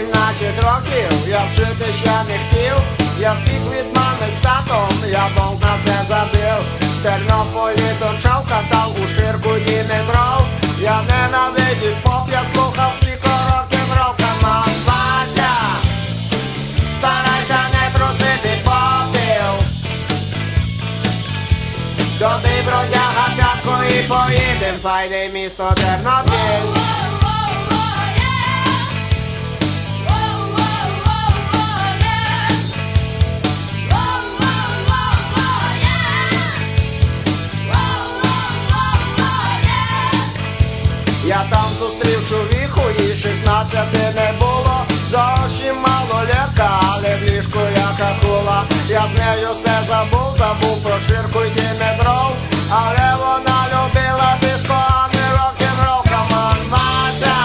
Я 17 років, я вчити ще не хотів, я втік від мами з татом, я бомб на це забив. Тернополі торчав, катав у ширку діметров. Я ненавидів поп, я слухав тільки рок-н-рол, камон, Вася. Старайся не трусити попіл. Добий бродяга п'ятку і поїдем, файне місто Тернопіль. Зустрів чоловіку, їй 16 не було. Зовсім малолетка, але в ліжку яка хула Я з нею все забув, забув про ширку й діметров Але вона любила диско, а не рок-н-рол. Камон, Вася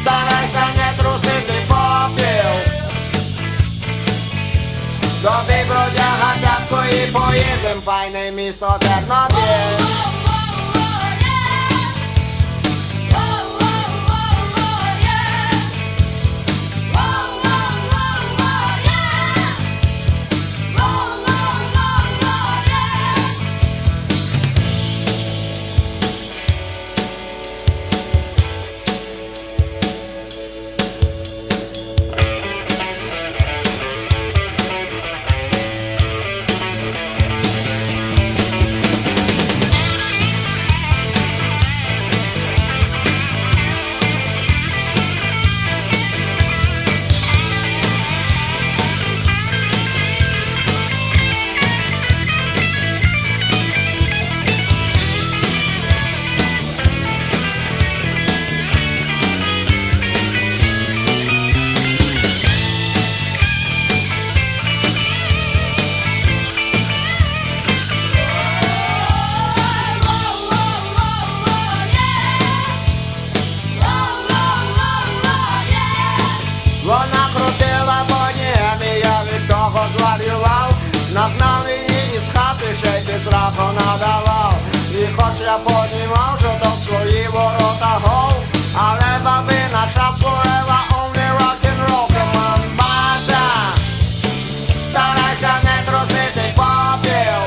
Старайся не трусити попіл. Добий бродяга п'ятку і поїдем. Файне місто Тернопіль Нагнав її із хати, ще й без раху надавав. І хоч я понімав, що до свої ворота гол Але бабина шапурила only rock and roll. Бася Старайся не трусити попіл.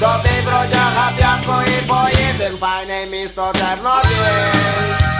Добий бродяга п'ятку і поїдем Файне місто Тернопіль